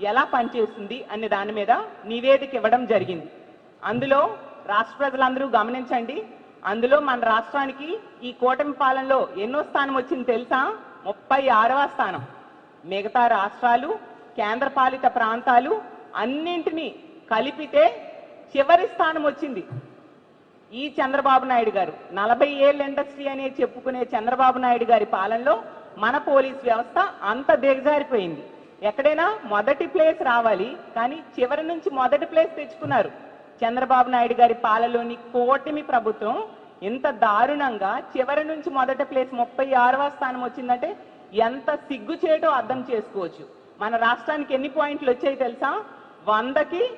ఎలా పనిచేస్తుంది అనే దాని మీద నివేదిక ఇవ్వడం జరిగింది. అందులో రాష్ట్ర ప్రజలందరూ గమనించండి. అందులో మన రాష్ట్రానికి ఈ కూటమి పాలనలో ఎన్నో స్థానం వచ్చింది తెలుసా? ముప్పై ఆరవ స్థానం. మిగతా రాష్ట్రాలు కేంద్రపాలిత ప్రాంతాలు అన్నింటినీ కలిపితే చివరి స్థానం వచ్చింది. ఈ చంద్రబాబు నాయుడు గారు. నలభై ఏళ్ళ ఇండస్ట్రీ అనే చెప్పుకునే చంద్రబాబు నాయుడు గారి పాలనలో మన పోలీస్ వ్యవస్థ అంత దిగజారిపోయింది. ఎక్కడైనా మొదటి ప్లేస్ రావాలి కానీ చివరి నుంచి మొదటి ప్లేస్ తెచ్చుకున్నారు. చంద్రబాబు నాయుడు గారి పాలలోని కోటమి ప్రభుత్వం ఇంత దారుణంగా చివరి నుంచి మొదటి ప్లేస్ ముప్పై ఆరవ స్థానం వచ్చిందంటే ఎంత సిగ్గుచేటో అర్థం చేసుకోవచ్చు. మన రాష్ట్రానికి ఎన్ని పాయింట్లు వచ్చాయి తెలుసా? వందకి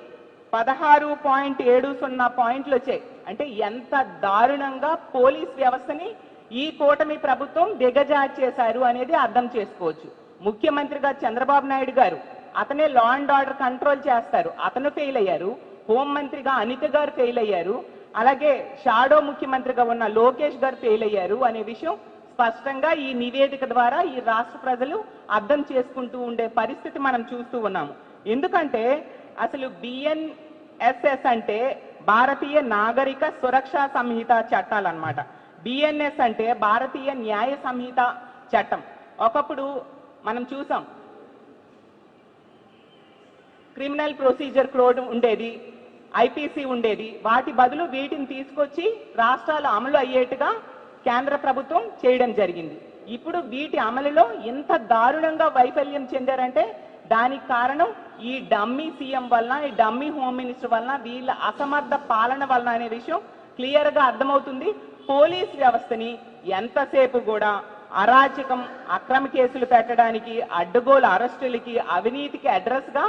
పదహారు పాయింట్ ఏడు సున్నా పాయింట్లు వచ్చాయి. అంటే ఎంత దారుణంగా పోలీస్ వ్యవస్థని ఈ కూటమి ప్రభుత్వం దిగజారి చేశారు అనేది అర్థం చేసుకోవచ్చు. ముఖ్యమంత్రిగా చంద్రబాబు నాయుడు గారు అతనే లా అండ్ ఆర్డర్ కంట్రోల్ చేస్తారు. అతను ఫెయిల్ అయ్యారు. హోంమంత్రిగా అనిత గారు ఫెయిల్ అయ్యారు. అలాగే షాడో ముఖ్యమంత్రిగా ఉన్న లోకేష్ గారు ఫెయిల్ అయ్యారు అనే విషయం స్పష్టంగా ఈ నివేదిక ద్వారా ఈ రాష్ట్ర ప్రజలు అర్థం చేసుకుంటూ ఉండే పరిస్థితి మనం చూస్తూ ఉన్నాము. ఎందుకంటే అసలు బిఎన్ఎస్ఎస్ అంటే భారతీయ నాగరిక సురక్షా సంహిత చట్టాలు అన్నమాట బిఎన్ఎస్ అంటే భారతీయ న్యాయ సంహిత చట్టం. ఒకప్పుడు మనం చూసాం. క్రిమినల్ ప్రొసీజర్ కోడ్ ఉండేది ఐపీసీ ఉండేది. వాటి బదులు వీటిని తీసుకొచ్చి రాష్ట్రాలు అమలు అయ్యేట్టుగా కేంద్ర ప్రభుత్వం చేయడం జరిగింది. ఇప్పుడు వీటి అమలులో ఇంత దారుణంగా వైఫల్యం చెందారంటే దానికి కారణం ఈ డమ్మీ సీఎం వలన ఈ డమ్మీ హోమ్ మినిస్టర్ వలన వీళ్ళ అసమర్థ పాలన వలన అనే విషయం క్లియర్గా అర్థమవుతుంది. పోలీస్ వ్యవస్థని ఎంతసేపు కూడా అరాచకం అక్రమ కేసులు పెట్టడానికి అడ్డగోలు అరెస్టులకి అవినీతికి అడ్రస్గా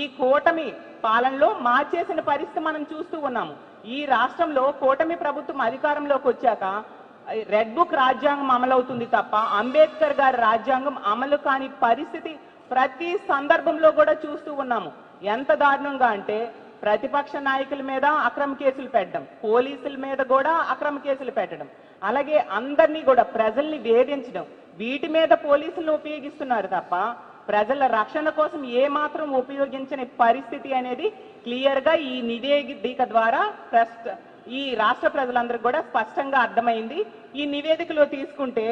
ఈ కూటమి పాలనలో మార్చేసిన పరిస్థితి మనం చూస్తూ ఉన్నాము. ఈ రాష్ట్రంలో కూటమి ప్రభుత్వం అధికారంలోకి వచ్చాక రెడ్ బుక్ రాజ్యాంగం అమలవుతుంది తప్ప అంబేద్కర్ గారి రాజ్యాంగం అమలు కాని పరిస్థితి ప్రతి సందర్భంలో కూడా చూస్తూ ఉన్నాము. ఎంత దారుణంగా అంటే ప్రతిపక్ష నాయకుల మీద అక్రమ కేసులు పెట్టడం పోలీసుల మీద కూడా అక్రమ కేసులు పెట్టడం. అలాగే అందరినీ కూడా ప్రజల్ని వేధించడం. వీటి మీద పోలీసులను ఉపయోగిస్తున్నారు తప్ప ప్రజల రక్షణ కోసం ఏ మాత్రం ఉపయోగించని పరిస్థితి అనేది క్లియర్గా ఈ నివేదిక ద్వారా ప్రస్త ఈ రాష్ట్ర ప్రజలందరికీ కూడా స్పష్టంగా అర్థమైంది. ఈ నివేదికలో తీసుకుంటే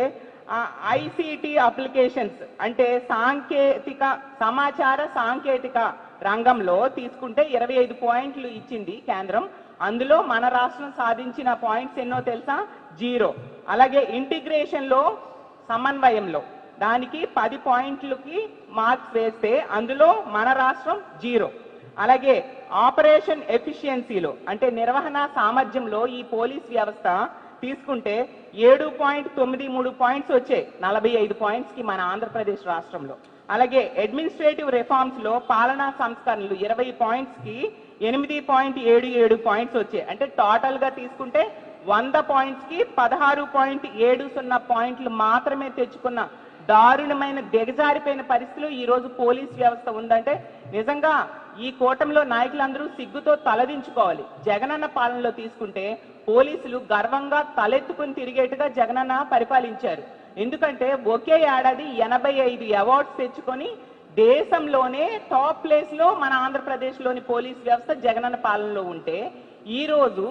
ఐసిటి అప్లికేషన్స్ అంటే సాంకేతిక సమాచార సాంకేతిక రంగంలో తీసుకుంటే ఇరవై ఐదు పాయింట్లు ఇచ్చింది కేంద్రం. అందులో మన రాష్ట్రం సాధించిన పాయింట్స్ ఎన్నో తెలుసా? జీరో. అలాగే ఇంటిగ్రేషన్లో సమన్వయంలో. దానికి పది పాయింట్లకి మార్క్స్ వేస్తే అందులో మన రాష్ట్రం జీరో. అలాగే ఆపరేషన్ ఎఫిషియన్సీలో అంటే నిర్వహణ సామర్థ్యంలో ఈ పోలీస్ వ్యవస్థ తీసుకుంటే ఏడు పాయింట్ తొమ్మిది మూడు పాయింట్స్ వచ్చాయి నలభై ఐదు పాయింట్స్కి మన ఆంధ్రప్రదేశ్ రాష్ట్రంలో. అలాగే అడ్మినిస్ట్రేటివ్ రిఫార్మ్స్లో పాలనా సంస్కరణలు ఇరవై పాయింట్స్కి ఎనిమిది పాయింట్ ఏడు ఏడు పాయింట్స్ వచ్చాయి. అంటే టోటల్గా తీసుకుంటే వంద పాయింట్స్కి పదహారు పాయింట్ ఏడు సున్నా పాయింట్లు మాత్రమే తెచ్చుకున్న దారుణమైన దిగజారిపోయిన పరిస్థితిలో ఈ రోజు పోలీస్ వ్యవస్థ ఉందంటే నిజంగా ఈ కూటమిలో నాయకులందరూ సిగ్గుతో తలదించుకోవాలి. జగనన్న పాలనలో తీసుకుంటే పోలీసులు గర్వంగా తలెత్తుకుని తిరిగేట్టుగా జగనన్న పరిపాలించారు. ఎందుకంటే ఒకే ఏడాది ఎనభై ఐదు అవార్డ్స్ తెచ్చుకొని దేశంలోనే టాప్ ప్లేస్లో మన ఆంధ్రప్రదేశ్లోని పోలీస్ వ్యవస్థ జగనన్న పాలనలో ఉంటే ఈరోజు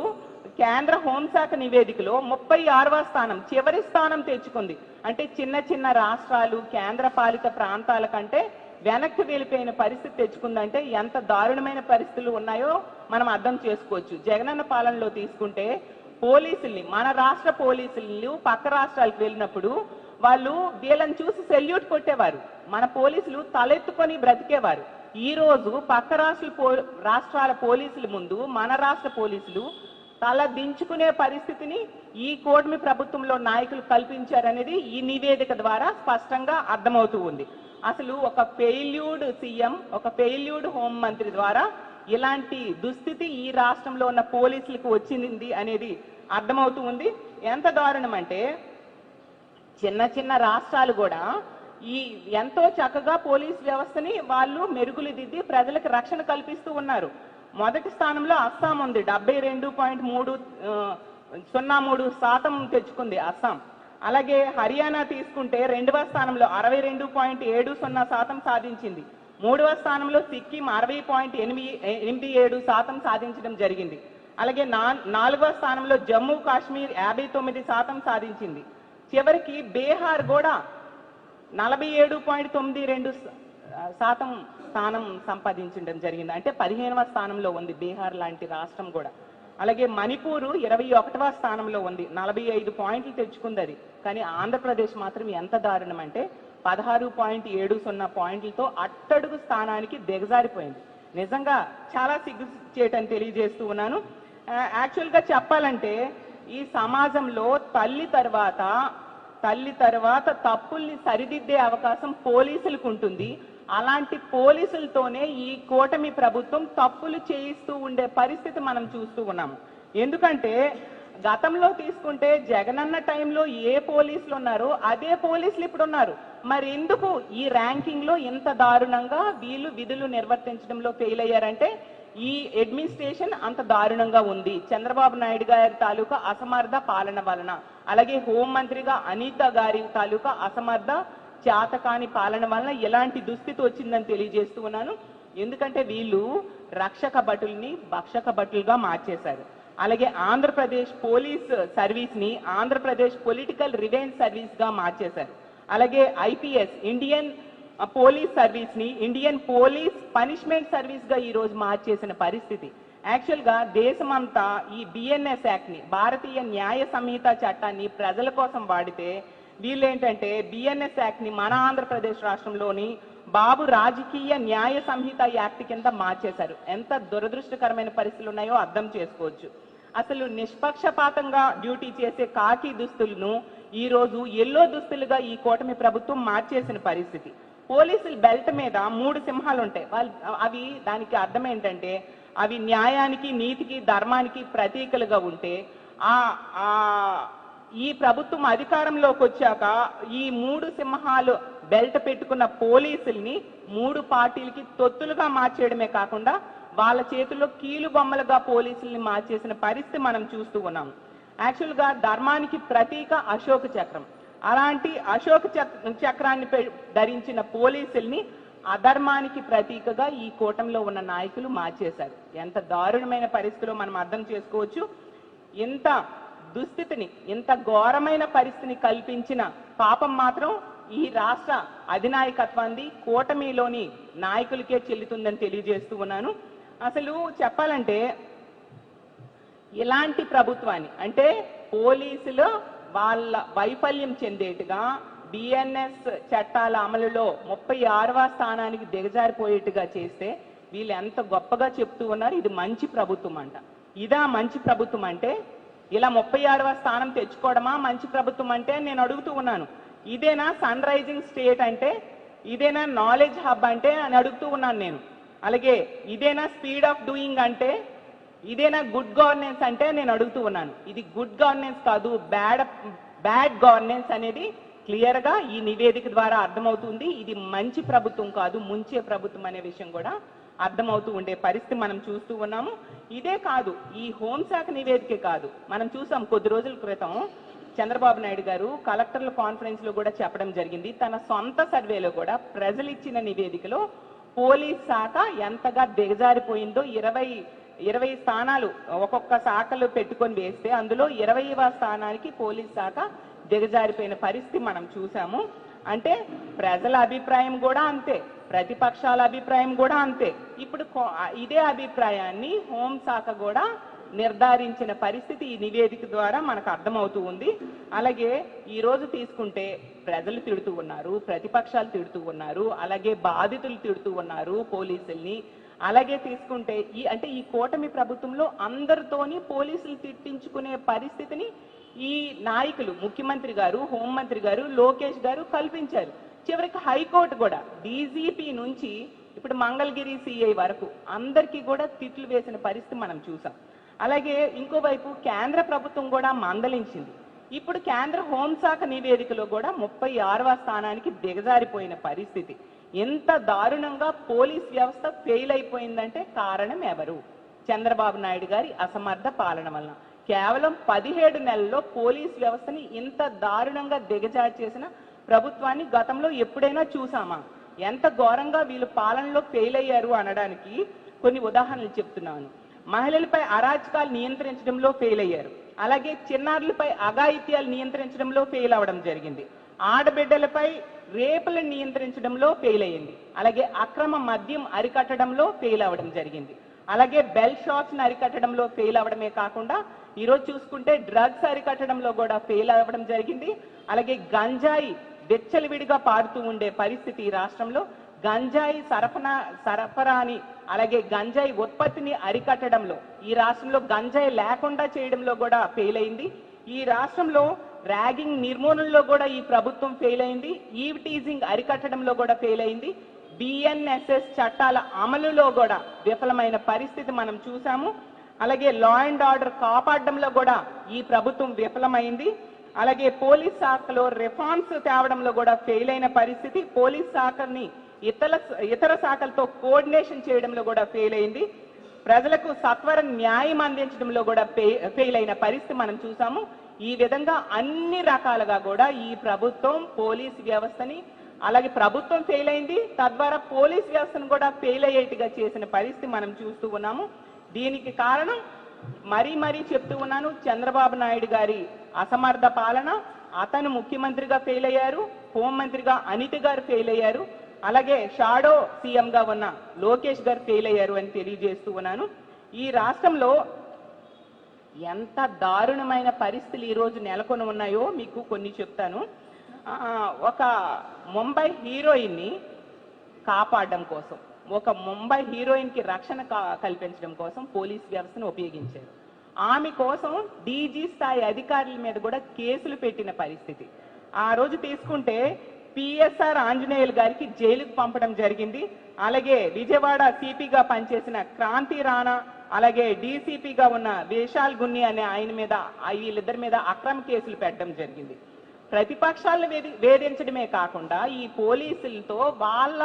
కేంద్ర హోంశాఖ నివేదికలో ముప్పై ఆరవ స్థానం చివరి స్థానం తెచ్చుకుంది. అంటే చిన్న చిన్న రాష్ట్రాలు కేంద్ర పాలిత ప్రాంతాల కంటే వెనక్కి వెళ్ళిపోయిన పరిస్థితి తెచ్చుకుందంటే ఎంత దారుణమైన పరిస్థితులు ఉన్నాయో మనం అర్థం చేసుకోవచ్చు. జగనన్న పాలనలో తీసుకుంటే పోలీసుల్ని మన రాష్ట్ర పోలీసులు పక్క రాష్ట్రాలకు వెళ్ళినప్పుడు వాళ్ళు వీళ్ళని చూసి సెల్యూట్ కొట్టేవారు. మన పోలీసులు తలెత్తుకొని బ్రతికేవారు. ఈ రోజు పక్క రాష్ట్ర పో రాష్ట్రాల పోలీసుల ముందు మన రాష్ట్ర పోలీసులు తల దించుకునే పరిస్థితిని ఈ కూటమి ప్రభుత్వంలో నాయకులు కల్పించారనేది ఈ నివేదిక ద్వారా స్పష్టంగా అర్థమవుతూ ఉంది. అసలు ఒక ఫెయిల్యూడ్ సీఎం ఒక ఫెయిల్యూడ్ హోం మంత్రి ద్వారా ఇలాంటి దుస్థితి ఈ రాష్ట్రంలో ఉన్న పోలీసులకు వచ్చింది అనేది అర్థమవుతూ ఉంది. ఎంత దారుణం అంటే చిన్న చిన్న రాష్ట్రాలు కూడా ఈ ఎంతో చక్కగా పోలీస్ వ్యవస్థని వాళ్ళు మెరుగులు దిద్ది ప్రజలకు రక్షణ కల్పిస్తూ ఉన్నారు. మొదటి స్థానంలో అస్సాం ఉంది. డెబ్బై రెండు పాయింట్ మూడు సున్నా మూడు శాతం తెచ్చుకుంది అస్సాం. అలాగే హర్యానా తీసుకుంటే రెండవ స్థానంలో అరవై రెండు పాయింట్ ఏడు సున్నా శాతం సాధించింది. మూడవ స్థానంలో సిక్కిం అరవై పాయింట్ ఎనిమిది ఎనిమిది ఏడు శాతం సాధించడం జరిగింది. అలాగే నా నాలుగవ స్థానంలో జమ్మూ కాశ్మీర్ యాభై తొమ్మిది శాతం సాధించింది. చివరికి బీహార్ కూడా నలభై ఏడు పాయింట్ తొమ్మిది రెండు శాతం స్థానం సంపాదించడం జరిగింది. అంటే పదిహేనవ స్థానంలో ఉంది బీహార్ లాంటి రాష్ట్రం కూడా. అలాగే మణిపూర్ ఇరవై ఒకటవ స్థానంలో ఉంది. నలభై ఐదు పాయింట్లు తెచ్చుకుంది అది. కానీ ఆంధ్రప్రదేశ్ మాత్రం ఎంత దారుణం అంటే పదహారు పాయింట్ ఏడు సున్నా పాయింట్లతో అట్టడుగు స్థానానికి దిగజారిపోయింది. నిజంగా చాలా సిగ్గు చేయటం తెలియజేస్తూ ఉన్నాను. యాక్చువల్గా చెప్పాలంటే ఈ సమాజంలో తల్లి తర్వాత తల్లి తర్వాత తప్పుల్ని సరిదిద్దే అవకాశం పోలీసులకు ఉంటుంది. అలాంటి పోలీసులతోనే ఈ కూటమి ప్రభుత్వం తప్పులు చేయిస్తూ ఉండే పరిస్థితి మనం చూస్తూ ఉన్నాము. ఎందుకంటే గతంలో తీసుకుంటే జగనన్న టైంలో ఏ పోలీసులు ఉన్నారో అదే పోలీసులు ఇప్పుడు ఉన్నారు మరి ఎందుకు ఈ ర్యాంకింగ్లో ఇంత దారుణంగా వీళ్ళు విధులు నిర్వర్తించడంలో ఫెయిల్ అయ్యారంటే ఈ అడ్మినిస్ట్రేషన్ అంత దారుణంగా ఉంది. చంద్రబాబు నాయుడు గారి తాలూకా అసమర్థ పాలన వలన. అలాగే హోంమంత్రిగా అనిత గారి తాలూకా అసమర్థ చేతకాని పాలన వలన ఎలాంటి దుస్థితి వచ్చిందని తెలియజేస్తూ ఉన్నాను. ఎందుకంటే వీళ్ళు రక్షక భటుల్ని భక్షక భటులుగా మార్చేశారు. అలాగే ఆంధ్రప్రదేశ్ పోలీస్ సర్వీస్ని ఆంధ్రప్రదేశ్ పొలిటికల్ రివెంజ్ సర్వీస్గా మార్చేశారు. అలాగే ఐపీఎస్ ఇండియన్ పోలీస్ సర్వీస్ని ఇండియన్ పోలీస్ పనిష్మెంట్ సర్వీస్గా ఈ రోజు మార్చేసిన పరిస్థితి. యాక్చువల్గా దేశమంతా ఈ బిఎన్ఎస్ యాక్ట్ని భారతీయ న్యాయ సంహిత చట్టాన్ని ప్రజల కోసం వాడితే వీళ్ళేంటంటే బిఎన్ఎస్ యాక్ట్ని మన ఆంధ్రప్రదేశ్ రాష్ట్రంలోని బాబు రాజకీయ న్యాయ సంహిత యాక్ట్ కింద మార్చేశారు. ఎంత దురదృష్టకరమైన పరిస్థితులు ఉన్నాయో అర్థం చేసుకోవచ్చు. అసలు నిష్పక్షపాతంగా డ్యూటీ చేసే కాకి దుస్తులను ఈ రోజు ఎల్లో దుస్తులుగా ఈ కూటమి ప్రభుత్వం మార్చేసిన పరిస్థితి. పోలీసుల బెల్ట్ మీద మూడు సింహాలు ఉంటాయి. వాళ్ళు అవి దానికి అర్థం ఏంటంటే అవి న్యాయానికి నీతికి ధర్మానికి ప్రతీకలుగా ఉంటే ఆ ఈ ప్రభుత్వం అధికారంలోకి వచ్చాక ఈ మూడు సింహాలు బెల్ట్ పెట్టుకున్న పోలీసుల్ని మూడు పార్టీలకి తొత్తులుగా మార్చేయడమే కాకుండా వాళ్ళ చేతుల్లో కీలు బొమ్మలుగా పోలీసుల్ని మార్చేసిన పరిస్థితి మనం చూస్తూ ఉన్నాం. యాక్చువల్గా ధర్మానికి ప్రతీక అశోక చక్రం. అలాంటి అశోక చక్రాన్ని ధరించిన పోలీసుల్ని అధర్మానికి ప్రతీకగా ఈ కూటమిలో ఉన్న నాయకులు మార్చేశారు. ఎంత దారుణమైన పరిస్థితిలో మనం అర్థం చేసుకోవచ్చు. ఇంత దుస్థితిని ఇంత ఘోరమైన పరిస్థితిని కల్పించిన పాపం మాత్రం ఈ రాష్ట్ర అధినాయకత్వాన్ని కూటమిలోని నాయకులకే చెల్లుతుందని తెలియజేస్తూ ఉన్నాను. అసలు చెప్పాలంటే ఇలాంటి ప్రభుత్వాన్ని అంటే పోలీసులు వాళ్ళ వైఫల్యం చెందేట్టుగా బిఎన్ఎస్ చట్టాల అమలులో ముప్పై ఆరవ స్థానానికి దిగజారిపోయేట్టుగా చేస్తే వీళ్ళు ఎంత గొప్పగా చెప్తూ ఉన్నారు. ఇది మంచి ప్రభుత్వం అంట. ఇదా మంచి ప్రభుత్వం అంటే ఇలా ముప్పై ఆరవ స్థానం తెచ్చుకోవడమా మంచి ప్రభుత్వం అంటే నేను అడుగుతూ ఉన్నాను. ఇదేనా సన్ రైజింగ్ స్టేట్ అంటే ఇదేనా నాలెడ్జ్ హబ్ అంటే అని అడుగుతూ ఉన్నాను నేను. అలాగే ఇదేనా స్పీడ్ ఆఫ్ డూయింగ్ అంటే ఇదేనా గుడ్ గవర్నెన్స్ అంటే నేను అడుగుతూ ఉన్నాను. ఇది గుడ్ గవర్నెన్స్ కాదు బ్యాడ్ బ్యాడ్ గవర్నెన్స్ అనేది క్లియర్గా ఈ నివేదిక ద్వారా అర్థమవుతుంది. ఇది మంచి ప్రభుత్వం కాదు ముంచే ప్రభుత్వం అనే విషయం కూడా అర్థమవుతూ ఉండే పరిస్థితి మనం చూస్తూ ఉన్నాము. ఇదే కాదు ఈ హోంశాఖ నివేదికే కాదు. మనం చూసాం కొద్ది రోజుల క్రితం చంద్రబాబు నాయుడు గారు కలెక్టర్ల కాన్ఫరెన్స్లో కూడా చెప్పడం జరిగింది. తన సొంత సర్వేలో కూడా ప్రజలు ఇచ్చిన నివేదికలో పోలీస్ శాఖ ఎంతగా దిగజారిపోయిందో ఇరవై ఇరవై స్థానాలు ఒక్కొక్క శాఖలు పెట్టుకొని వేస్తే అందులో ఇరవైవ స్థానానికి పోలీస్ శాఖ దిగజారిపోయిన పరిస్థితి మనం చూసాము. అంటే ప్రజల అభిప్రాయం కూడా అంతే ప్రతిపక్షాల అభిప్రాయం కూడా అంతే. ఇప్పుడు ఇదే అభిప్రాయాన్ని హోంశాఖ కూడా నిర్ధారించిన పరిస్థితి ఈ నివేదిక ద్వారా మనకు అర్థమవుతూ ఉంది. అలాగే ఈ రోజు తీసుకుంటే ప్రజలు తిడుతూ ఉన్నారు ప్రతిపక్షాలు తిడుతూ ఉన్నారు అలాగే బాధితులు తిడుతూ ఉన్నారు పోలీసుల్ని. అలాగే తీసుకుంటే ఈ అంటే ఈ కూటమి ప్రభుత్వంలో అందరితోని పోలీసులు తిట్టించుకునే పరిస్థితిని ఈ నాయకులు ముఖ్యమంత్రి గారు హోంమంత్రి గారు లోకేష్ గారు కల్పించారు. చివరికి హైకోర్టు కూడా డీజీపీ నుంచి ఇప్పుడు మంగళగిరి సిఐ వరకు అందరికీ కూడా తిట్లు వేసిన పరిస్థితి మనం చూసాం. అలాగే ఇంకోవైపు కేంద్ర ప్రభుత్వం కూడా మందలించింది. ఇప్పుడు కేంద్ర హోంశాఖ నివేదికలో కూడా ముప్పై ఆరవ స్థానానికి దిగజారిపోయిన పరిస్థితి. ఎంత దారుణంగా పోలీస్ వ్యవస్థ ఫెయిల్ అయిపోయిందంటే కారణం ఎవరు? చంద్రబాబు నాయుడు గారి అసమర్థ పాలన వలన. కేవలం పదిహేడు నెలల్లో పోలీస్ వ్యవస్థని ఇంత దారుణంగా దిగజారి చేసిన ప్రభుత్వాన్ని గతంలో ఎప్పుడైనా చూసామా? ఎంత ఘోరంగా వీళ్ళు పాలనలో ఫెయిల్ అయ్యారు అనడానికి కొన్ని ఉదాహరణలు చెప్తున్నాను. మహిళలపై అరాచకాలు నియంత్రించడంలో ఫెయిల్ అయ్యారు. అలాగే చిన్నారులపై అఘాయిత్యాలు నియంత్రించడంలో ఫెయిల్ అవ్వడం జరిగింది. ఆడబిడ్డలపై రేపులను నియంత్రించడంలో ఫెయిల్ అయ్యింది. అలాగే అక్రమ మద్యం అరికట్టడంలో ఫెయిల్ అవ్వడం జరిగింది. అలాగే బెల్ షాప్స్ అరికట్టడంలో ఫెయిల్ అవ్వడమే కాకుండా ఈరోజు చూసుకుంటే డ్రగ్స్ అరికట్టడంలో కూడా ఫెయిల్ అవ్వడం జరిగింది. అలాగే గంజాయి విచ్చలవిడిగా పారుతూ ఉండే పరిస్థితి రాష్ట్రంలో. గంజాయి సరఫరా సరఫరాని అలాగే గంజాయి ఉత్పత్తిని అరికట్టడంలో ఈ రాష్ట్రంలో గంజాయి లేకుండా చేయడంలో కూడా ఫెయిల్ అయింది. ఈ రాష్ట్రంలో ర్యాగింగ్ నిర్మూలనలో కూడా ఈ ప్రభుత్వం ఫెయిల్ అయింది. ఈవ్ టీజింగ్ అరికట్టడంలో కూడా ఫెయిల్ అయింది. బిఎన్ఎస్ఎస్ చట్టాల అమలులో కూడా విఫలమైన పరిస్థితి మనం చూసాము అలాగే లా అండ్ ఆర్డర్ కాపాడడంలో కూడా ఈ ప్రభుత్వం విఫలమైంది. అలాగే పోలీస్ శాఖలో రిఫార్మ్స్ తేవడంలో కూడా ఫెయిల్ అయిన పరిస్థితి. పోలీస్ శాఖని ఇతర ఇతర శాఖలతో కోఆర్డినేషన్ చేయడంలో కూడా ఫెయిల్ అయింది. ప్రజలకు సత్వర న్యాయం అందించడంలో కూడా ఫెయిల్ అయిన పరిస్థితి మనం చూసాము. ఈ విధంగా అన్ని రకాలుగా కూడా ఈ ప్రభుత్వం పోలీస్ వ్యవస్థని అలాగే ప్రభుత్వం ఫెయిల్ అయింది. తద్వారా పోలీస్ వ్యవస్థను కూడా ఫెయిల్ అయ్యేట్టుగా చేసిన పరిస్థితి మనం చూస్తూ ఉన్నాము. దీనికి కారణం మరీ మరీ చెప్తూ ఉన్నాను. చంద్రబాబు నాయుడు గారి అసమర్థ పాలన అతను ముఖ్యమంత్రిగా ఫెయిల్ అయ్యారు హోంమంత్రిగా అనిత గారు ఫెయిల్ అయ్యారు. అలాగే షాడో సీఎంగా ఉన్న లోకేష్ గారు ఫెయిల్ అయ్యారు అని తెలియజేస్తూ ఉన్నాను. ఈ రాష్ట్రంలో ఎంత దారుణమైన పరిస్థితులు ఈరోజు నెలకొని ఉన్నాయో మీకు కొన్ని చెప్తాను. ఒక ముంబై హీరోయిన్ని కాపాడడం కోసం ఒక ముంబై హీరోయిన్కి రక్షణ కల్పించడం కోసం పోలీస్ వ్యవస్థను ఉపయోగించారు. ఆమె కోసం డీజీ స్థాయి అధికారుల మీద కూడా కేసులు పెట్టిన పరిస్థితి. ఆ రోజు తీసుకుంటే పిఎస్ఆర్ ఆంజనేయులు గారికి జైలుకు పంపడం జరిగింది. అలాగే విజయవాడ సిపిగా పనిచేసిన క్రాంతి రాణా అలాగే డీసీపీగా ఉన్న విశాల్ గున్ని అనే ఆయన మీద వీళ్ళిద్దరి మీద అక్రమ కేసులు పెట్టడం జరిగింది. ప్రతిపక్షాలను వేధి వేధించడమే కాకుండా ఈ పోలీసులతో వాళ్ళ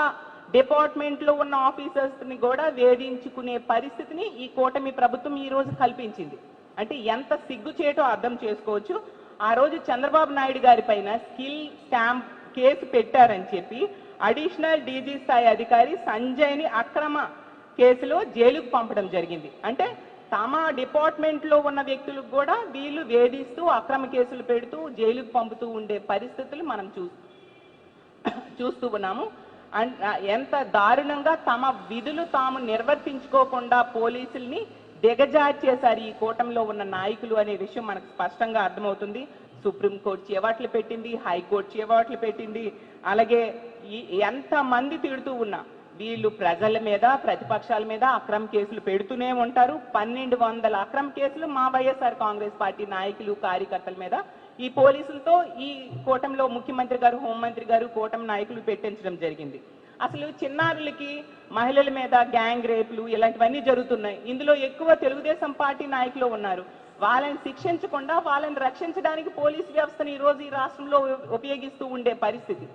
డిపార్ట్మెంట్లో ఉన్న ఆఫీసర్స్ని కూడా వేధించుకునే పరిస్థితిని ఈ కూటమి ప్రభుత్వం ఈ రోజు కల్పించింది. అంటే ఎంత సిగ్గు చేయటో అర్థం చేసుకోవచ్చు. ఆ రోజు చంద్రబాబు నాయుడు గారి పైన స్కిల్ స్టాంప్ కేసు పెట్టారని చెప్పి అడిషనల్ డీజీ స్థాయి అధికారి సంజయ్ని అక్రమ కేసులో జైలుకు పంపడం జరిగింది. అంటే తమ డిపార్ట్మెంట్లో ఉన్న వ్యక్తులకు కూడా వీళ్ళు వేధిస్తూ అక్రమ కేసులు పెడుతూ జైలుకు పంపుతూ ఉండే పరిస్థితులు మనం చూ చూస్తూ ఉన్నాము. ఎంత దారుణంగా తమ విధులు తాము నిర్వర్తించుకోకుండా పోలీసుల్ని దిగజార్చేశారు ఈ కూటమిలో ఉన్న నాయకులు అనే విషయం మనకు స్పష్టంగా అర్థమవుతుంది. సుప్రీంకోర్టు చేవాట్లు పెట్టింది హైకోర్టు చేవాట్లు పెట్టింది. అలాగే ఈ ఎంత మంది తిడుతూ ఉన్నా వీళ్ళు ప్రజల మీద ప్రతిపక్షాల మీద అక్రమ కేసులు పెడుతూనే ఉంటారు. పన్నెండు వందల అక్రమ కేసులు మా వైఎస్ఆర్ కాంగ్రెస్ పార్టీ నాయకులు కార్యకర్తల మీద. ఈ పోలీసులతో ఈ కూటమిలో ముఖ్యమంత్రి గారు హోంమంత్రి గారు కూటమి నాయకులు పెట్టించడం జరిగింది. అసలు చిన్నారులకి మహిళల మీద గ్యాంగ్ రేపులు ఇలాంటివన్నీ జరుగుతున్నాయి. ఇందులో ఎక్కువ తెలుగుదేశం పార్టీ నాయకులు ఉన్నారు. వాళ్ళని శిక్షించకుండా వాళ్ళని రక్షించడానికి పోలీస్ వ్యవస్థను ఈరోజు ఈ రాష్ట్రంలో ఉపయోగిస్తూ ఉండే పరిస్థితి.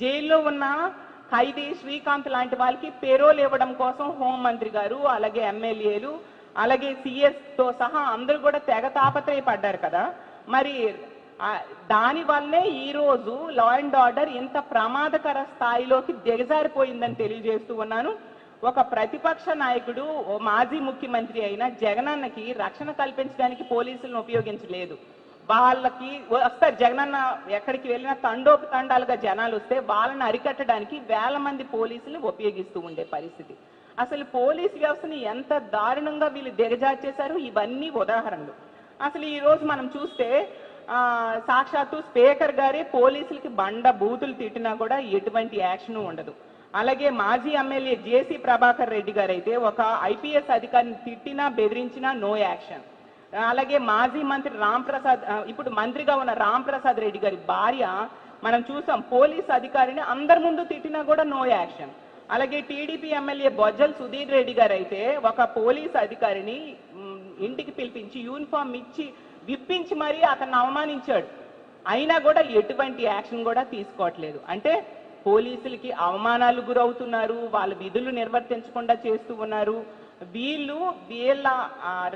జైల్లో ఉన్న ఖైదీ శ్రీకాంత్ లాంటి వాళ్ళకి పేరోల్ ఇవ్వడం కోసం హోంమంత్రి గారు అలాగే ఎమ్మెల్యేలు అలాగే సిఎస్తో సహా అందరూ కూడా తెగ తాపత్రయపడ్డారు కదా. మరి దాని వల్లే ఈ రోజు లా అండ్ ఆర్డర్ ఇంత ప్రమాదకర స్థాయిలోకి దిగజారిపోయిందని తెలియజేస్తూ ఉన్నాను. ఒక ప్రతిపక్ష నాయకుడు ఓ మాజీ ముఖ్యమంత్రి అయిన జగనన్నకి రక్షణ కల్పించడానికి పోలీసులను ఉపయోగించలేదు. వాళ్ళకి వస్తారు జగనన్న ఎక్కడికి వెళ్ళినా తండోపు తండాలుగా జనాలు వస్తే వాళ్ళని అరికట్టడానికి వేల మంది పోలీసులు ఉపయోగిస్తూ ఉండే పరిస్థితి. అసలు పోలీస్ వ్యవస్థని ఎంత దారుణంగా వీళ్ళు దిగజార్చేశారు? ఇవన్నీ ఉదాహరణలు. అసలు ఈరోజు మనం చూస్తే సాక్షాత్తు స్పీకర్ గారే పోలీసులకి బండ బూతులు తిట్టినా కూడా ఎటువంటి యాక్షన్ ఉండదు. అలాగే మాజీ ఎమ్మెల్యే జేసీ ప్రభాకర్ రెడ్డి గారు అయితే ఒక ఐపీఎస్ అధికారిని తిట్టినా బెదిరించినా నో యాక్షన్ అలాగే మాజీ మంత్రి రామ్ ప్రసాద్ ఇప్పుడు మంత్రిగా ఉన్న రామ్ ప్రసాద్ రెడ్డి గారి భార్య మనం చూసాం పోలీస్ అధికారిని అందరి ముందు తిట్టినా కూడా నో యాక్షన్ అలాగే టీడీపీ ఎమ్మెల్యే బొజ్జల్ సుధీర్ రెడ్డి గారు అయితే ఒక పోలీస్ అధికారిని ఇంటికి పిలిపించి యూనిఫామ్ ఇచ్చి విప్పించి మరీ అతన్ని అవమానించాడు. అయినా కూడా ఎటువంటి యాక్షన్ కూడా తీసుకోవట్లేదు. అంటే పోలీసులకి అవమానాలు గురవుతున్నారు వాళ్ళ విధులు నిర్వర్తించకుండా చేస్తూ ఉన్నారు. వీళ్ళు వీళ్ళ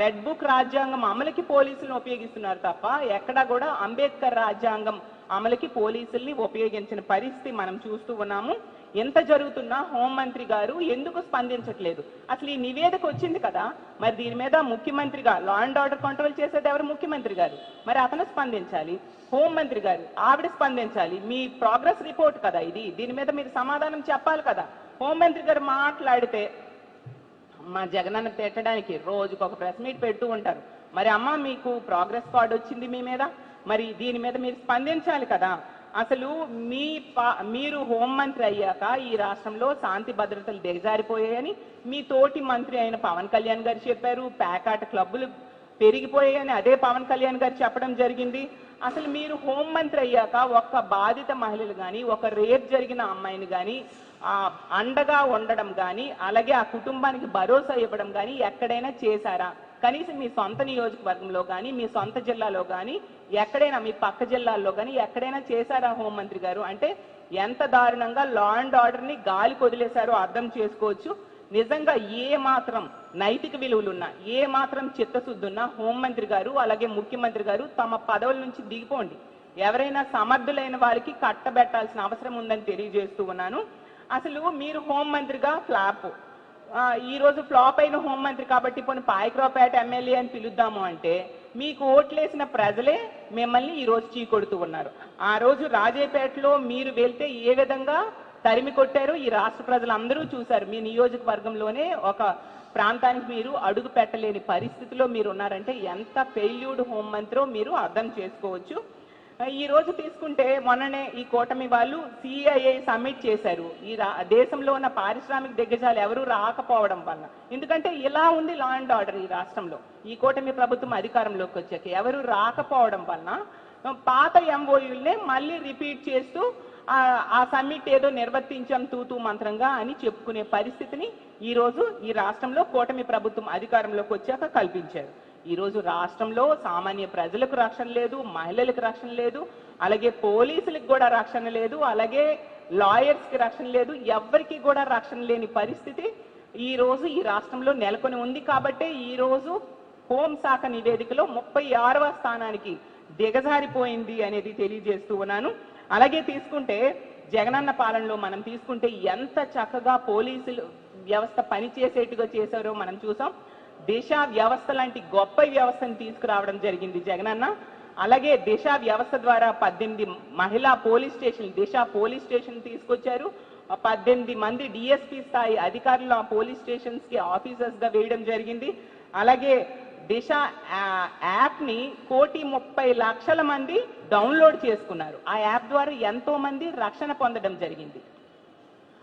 రెడ్ బుక్ రాజ్యాంగం అమలుకి పోలీసులను ఉపయోగిస్తున్నారు తప్ప ఎక్కడా కూడా అంబేద్కర్ రాజ్యాంగం అమలుకి పోలీసుల్ని ఉపయోగించిన పరిస్థితి మనం చూస్తూ ఉన్నాము. ఎంత జరుగుతున్నా హోంమంత్రి గారు ఎందుకు స్పందించట్లేదు? అసలు ఈ నివేదిక వచ్చింది కదా మరి దీని మీద ముఖ్యమంత్రిగా లా అండ్ ఆర్డర్ కంట్రోల్ చేసేది ఎవరు? ముఖ్యమంత్రి గారు. మరి అతను స్పందించాలి హోంమంత్రి గారు ఆవిడ స్పందించాలి మీ ప్రోగ్రెస్ రిపోర్ట్ కదా ఇది. దీని మీద మీరు సమాధానం చెప్పాలి కదా. హోంమంత్రి గారు మాట్లాడితే మా జగనన్న తిట్టడానికి రోజుకు ఒక ప్రెస్ మీట్ పెడుతూ ఉంటారు. మరి అమ్మ మీకు ప్రోగ్రెస్ కార్డ్ వచ్చింది మీ మీద? మరి దీని మీద మీరు స్పందించాలి కదా. అసలు మీ పా- మీరు హోంమంత్రి అయ్యాక ఈ రాష్ట్రంలో శాంతి భద్రతలు దిగజారిపోయాయని మీ తోటి మంత్రి అయిన పవన్ కళ్యాణ్ గారు చెప్పారు. ప్యాకాట క్లబ్బులు పెరిగిపోయాయని అదే పవన్ కళ్యాణ్ గారు చెప్పడం జరిగింది. అసలు మీరు హోంమంత్రి అయ్యాక ఒక్క బాధిత మహిళలు కానీ ఒక రేప్ జరిగిన అమ్మాయిని కానీ ఆ అండగా ఉండడం కానీ అలాగే ఆ కుటుంబానికి భరోసా ఇవ్వడం కానీ ఎక్కడైనా చేశారా? కనీసం మీ సొంత నియోజకవర్గంలో కానీ మీ సొంత జిల్లాలో కానీ ఎక్కడైనా మీ పక్క జిల్లాల్లో కానీ ఎక్కడైనా చేశారా హోంమంత్రి గారు? అంటే ఎంత దారుణంగా లా అండ్ ఆర్డర్ని గాలి కొదిలేశారో అర్థం చేసుకోవచ్చు. నిజంగా ఏ మాత్రం నైతిక విలువలున్నా ఏ మాత్రం చిత్తశుద్ధి ఉన్నా హోంమంత్రి గారు అలాగే ముఖ్యమంత్రి గారు తమ పదవుల నుంచి దిగిపోండి. ఎవరైనా సమర్థులైన వారికి కట్టబెట్టాల్సిన అవసరం ఉందని తెలియజేస్తూ ఉన్నాను. అసలు మీరు హోంమంత్రిగా ఫ్లాప్. ఈ రోజు ఫ్లాప్ అయిన హోంమంత్రి కాబట్టి పోనీ పాయకరావుపేట ఎమ్మెల్యే అని పిలుద్దాము అంటే మీకు ఓట్లేసిన ప్రజలే మిమ్మల్ని ఈ రోజు చీకొడుతూ ఉన్నారు. ఆ రోజు రాజేపేటలో మీరు వెళ్తే ఏ విధంగా తరిమి కొట్టారు ఈ రాష్ట్ర ప్రజలందరూ చూశారు. మీ నియోజకవర్గంలోనే ఒక ప్రాంతానికి మీరు అడుగు పెట్టలేని పరిస్థితిలో మీరు ఉన్నారంటే ఎంత ఫెయిల్యూడ్ హోంమంత్రో మీరు అర్థం చేసుకోవచ్చు. ఈ రోజు తీసుకుంటే మొన్ననే ఈ కూటమి వాళ్ళు సిఐఏ సమ్మిట్ చేశారు. ఈ రా- దేశంలో ఉన్న పారిశ్రామిక దిగ్గజాలు ఎవరు రాకపోవడం వల్ల ఎందుకంటే ఇలా ఉంది లా అండ్ ఆర్డర్ ఈ రాష్ట్రంలో. ఈ కూటమి ప్రభుత్వం అధికారంలోకి వచ్చాక ఎవరు రాకపోవడం వలన పాత ఎంఓయూల్నే మళ్ళీ రిపీట్ చేస్తూ ఆ సమ్మిట్ ఏదో నిర్వర్తించాం తూతూ మంత్రంగా అని చెప్పుకునే పరిస్థితిని ఈ రోజు ఈ రాష్ట్రంలో కూటమి ప్రభుత్వం అధికారంలోకి వచ్చాక కల్పించారు. ఈ రోజు రాష్ట్రంలో సామాన్య ప్రజలకు రక్షణ లేదు మహిళలకు రక్షణ లేదు అలాగే పోలీసులకు కూడా రక్షణ లేదు అలాగే లాయర్స్కి రక్షణ లేదు ఎవరికి కూడా రక్షణ లేని పరిస్థితి ఈ రోజు ఈ రాష్ట్రంలో నెలకొని ఉంది. కాబట్టే ఈ రోజు హోంశాఖ నివేదికలో ముప్పై ఆరవ స్థానానికి దిగజారిపోయింది అనేది తెలియజేస్తూ ఉన్నాను. అలాగే తీసుకుంటే జగనన్న పాలనలో మనం తీసుకుంటే ఎంత చక్కగా పోలీసులు వ్యవస్థ పనిచేసేట్టుగా చేశారో మనం చూసాం. దేశ వ్యవస్థ లాంటి గొప్ప వ్యవస్థను తీసుకురావడం జరిగింది జగనన్న అలాగే దిశ వ్యవస్థ ద్వారా పద్దెనిమిది మహిళా police station Disha police station తీసుకొచ్చారు. పద్దెనిమిది మంది డిఎస్పీ స్థాయి అధికారులు ఆ పోలీస్ స్టేషన్స్కి ఆఫీసర్స్గా వేయడం జరిగింది. అలాగే దిశ యాప్ని యాప్ని కోటి ముప్పై లక్షల మంది డౌన్లోడ్ చేసుకున్నారు. ఆ యాప్ ద్వారా ఎంతో మంది రక్షణ పొందడం జరిగింది.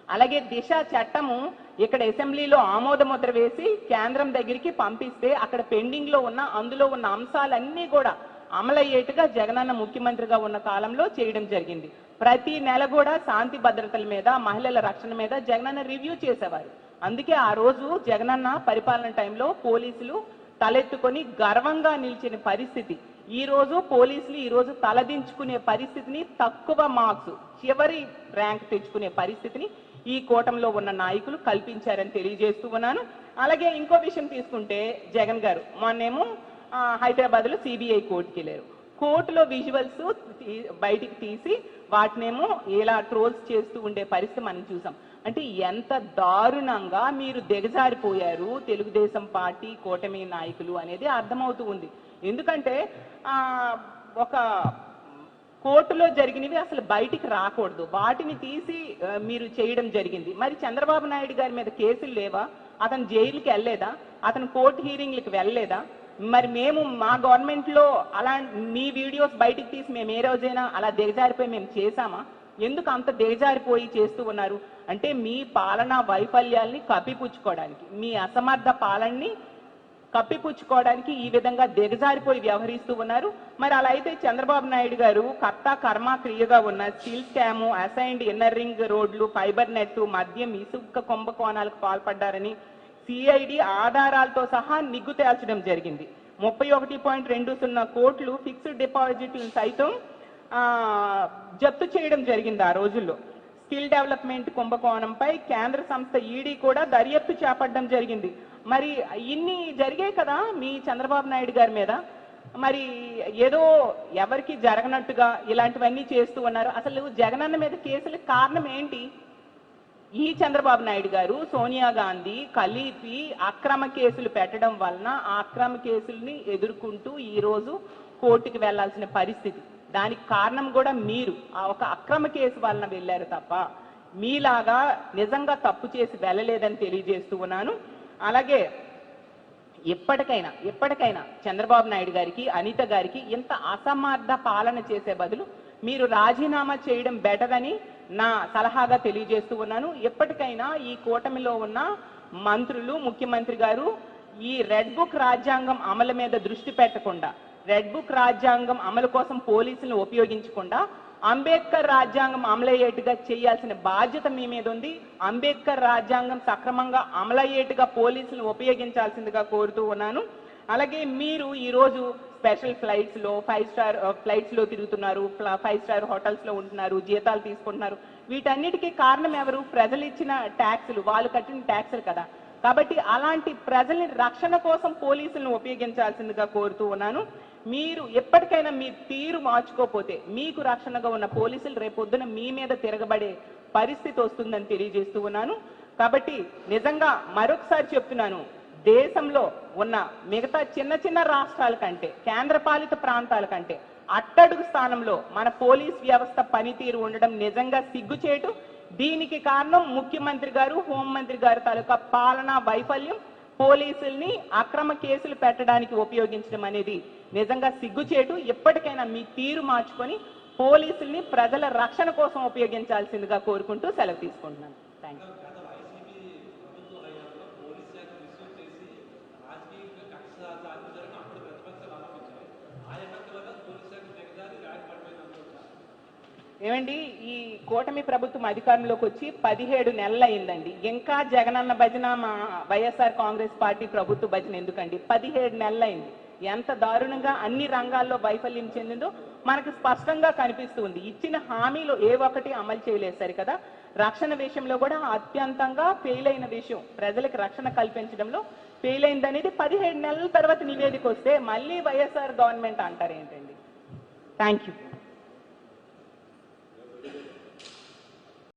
అలాగే దిశ చట్టము ఇక్కడ అసెంబ్లీలో ఆమోద ముద్ర వేసి కేంద్రం దగ్గరికి పంపిస్తే అక్కడ పెండింగ్లో ఉన్న అందులో ఉన్న అంశాలన్నీ కూడా అమలయ్యేట్టుగా జగనన్న ముఖ్యమంత్రిగా ఉన్న కాలంలో చేయడం జరిగింది. ప్రతి నెల కూడా శాంతి భద్రతల మీద మహిళల రక్షణ మీద జగనన్న రివ్యూ చేసేవారు. అందుకే ఆ రోజు జగనన్న పరిపాలన టైంలో పోలీసులు తలెత్తుకొని గర్వంగా నిలిచిన పరిస్థితి. ఈ రోజు పోలీసులు ఈ రోజు తలదించుకునే పరిస్థితిని తక్కువ మార్క్స్ చివరి ర్యాంక్ తెచ్చుకునే పరిస్థితిని ఈ కూటమిలో ఉన్న నాయకులు కల్పించారని తెలియజేస్తూ ఉన్నాను. అలాగే ఇంకో విషయం తీసుకుంటే జగన్ గారు మొన్నేమో హైదరాబాద్లో సిబిఐ కోర్టుకి వెళ్ళారు. కోర్టులో విజువల్స్ బయటికి తీసి వాటినేమో ఇలా ట్రోల్స్ చేస్తూ ఉండే పరిస్థితి మనం చూసాం. అంటే ఎంత దారుణంగా మీరు దిగజారిపోయారు తెలుగుదేశం పార్టీ కూటమి నాయకులు అనేది అర్థమవుతూ ఉంది. ఎందుకంటే ఒక కోర్టులో జరిగినవి అసలు బయటికి రాకూడదు. వాటిని తీసి మీరు చేయడం జరిగింది. మరి చంద్రబాబు నాయుడు గారి మీద కేసులు లేవా? అతను జైలుకి వెళ్ళలేదా? అతను కోర్టు హీరింగ్లకు వెళ్ళలేదా? మరి మేము మా గవర్నమెంట్లో అలా మీ వీడియోస్ బయటికి తీసి మేము ఏ రోజైనా అలా దిగజారిపోయి మేము చేశామా? ఎందుకు అంత దిగజారిపోయి చేస్తూ ఉన్నారు? అంటే మీ పాలనా వైఫల్యాల్ని కప్పిపుచ్చుకోవడానికి మీ అసమర్థ పాలనని కప్పిపుచ్చుకోవడానికి ఈ విధంగా దిగజారిపోయి వ్యవహరిస్తూ ఉన్నారు. మరి అలా అయితే చంద్రబాబు నాయుడు గారు కర్త కర్మ క్రియగా ఉన్న steel scam assigned inner ring రోడ్లు ఫైబర్ నెట్ మద్యం ఇసుక కుంభకోణాలకు పాల్పడ్డారని సిఐడి ఆధారాలతో సహా నిగ్గు తేల్చడం జరిగింది. ముప్పై ఒకటి పాయింట్ రెండు సున్నా కోట్లు ఫిక్స్డ్ డిపాజిట్లు సైతం జప్తు చేయడం జరిగింది ఆ రోజుల్లో. స్కిల్ డెవలప్మెంట్ కుంభకోణంపై కేంద్ర సంస్థ ఈడీ కూడా దర్యాప్తు చేపట్టడం జరిగింది. మరి ఇన్ని జరిగాయి కదా మీ చంద్రబాబు నాయుడు గారి మీద? మరి ఏదో ఎవరికి జరగనట్టుగా ఇలాంటివన్నీ చేస్తూ ఉన్నారు. అసలు జగనన్న మీద కేసులకు కారణం ఏంటి? ఈ చంద్రబాబు నాయుడు గారు సోనియా గాంధీ కలిపి అక్రమ కేసులు పెట్టడం వలన ఆ అక్రమ కేసుల్ని ఎదుర్కొంటూ ఈరోజు కోర్టుకు కోర్టుకి వెళ్ళాల్సిన పరిస్థితి. దానికి కారణం కూడా మీరు. ఆ ఒక అక్రమ కేసు వలన వెళ్ళారు తప్ప మీలాగా నిజంగా తప్పు చేసి వెళ్ళలేదని తెలియజేస్తూ ఉన్నాను. అలాగే ఎప్పటికైనా ఎప్పటికైనా చంద్రబాబు నాయుడు గారికి అనిత గారికి ఇంత అసమర్థ పాలన చేసే బదులు మీరు రాజీనామా చేయడం బెటర్ అని నా సలహాగా తెలియజేస్తూ ఉన్నాను. ఎప్పటికైనా ఈ కూటమిలో ఉన్న మంత్రులు ముఖ్యమంత్రి గారు ఈ రెడ్ బుక్ రాజ్యాంగం అమలు మీద దృష్టి పెట్టకుండా రెడ్ బుక్ రాజ్యాంగం అమలు కోసం పోలీసులను ఉపయోగించకుండా అంబేద్కర్ రాజ్యాంగం అమలయ్యేట్టుగా చేయాల్సిన బాధ్యత మీ మీద ఉంది. అంబేద్కర్ రాజ్యాంగం సక్రమంగా అమలయ్యేట్టుగా పోలీసులను ఉపయోగించాల్సిందిగా కోరుతూ ఉన్నాను. అలాగే మీరు ఈరోజు స్పెషల్ ఫ్లైట్స్లో ఫైవ్ స్టార్ ఫ్లైట్స్లో తిరుగుతున్నారు ఫైవ్ స్టార్ హోటల్స్లో ఉంటున్నారు జీతాలు తీసుకుంటున్నారు. వీటన్నిటికీ కారణం ఎవరు? ప్రజలు ఇచ్చిన ట్యాక్సులు వాళ్ళు కట్టిన ట్యాక్సులు కదా. కాబట్టి అలాంటి ప్రజల్ని రక్షణ కోసం పోలీసులను ఉపయోగించాల్సిందిగా కోరుతూ ఉన్నాను. మీరు ఎప్పటికైనా మీ తీరు మార్చుకోకపోతే మీకు రక్షణగా ఉన్న పోలీసులు రేపొద్దున మీ మీద తిరగబడే పరిస్థితి వస్తుందని తెలియజేస్తూ ఉన్నాను. కాబట్టి నిజంగా మరొకసారి చెప్తున్నాను దేశంలో ఉన్న మిగతా చిన్న చిన్న రాష్ట్రాల కంటే కేంద్రపాలిత ప్రాంతాల కంటే అట్టడుగు స్థానంలో మన పోలీస్ వ్యవస్థ పనితీరు ఉండడం నిజంగా సిగ్గుచేటు. దీనికి కారణం ముఖ్యమంత్రి గారు హోంమంత్రి గారి తాలూకా పాలనా వైఫల్యం పోలీసుల్ని అక్రమ కేసులు పెట్టడానికి ఉపయోగించడం అనేది నిజంగా సిగ్గుచేటు. ఎప్పటికైనా మీ తీరు మార్చుకొని పోలీసుల్ని ప్రజల రక్షణ కోసం ఉపయోగించాల్సిందిగా కోరుకుంటూ సెలవు తీసుకుంటున్నాను. థ్యాంక్ యూ గత వైసీపీ ప్రభుత్వ హయాంలో పోలీస్ శాఖ విస్తృత చేసి రాజకీయ కక్ష సాధించారని అప్పుడు ప్రతిపక్షాలు ఆరోపించాయి ఆ ఎఫెక్ట్ వల్ల పోలీస్ శాఖ దిగజారి ర్యాక్ పడిపోయింది అనుకుంటా ఏమండి ఈ కూటమి ప్రభుత్వం అధికారంలోకి వచ్చి పదిహేడు నెలలు అయిందండి ఇంకా జగనన్న భజన మా వైఎస్ఆర్ కాంగ్రెస్ పార్టీ ప్రభుత్వ భజన ఎందుకండి? పదిహేడు నెలలు అయింది ఎంత దారుణంగా అన్ని రంగాల్లో వైఫల్యం చెందిందో మనకు స్పష్టంగా కనిపిస్తుంది ఇచ్చిన హామీలు ఏ ఒక్కటి అమలు చేయలేదు సరి కదా రక్షణ విషయంలో కూడా అత్యంతంగా ఫెయిల్ అయిన విషయం. ప్రజలకు రక్షణ కల్పించడంలో ఫెయిల్ అయింది అనేది పదిహేడు నెలల తర్వాత నివేదిక వస్తే మళ్ళీ వైఎస్ఆర్ గవర్నమెంట్ అంటారు ఏంటండి? Thank you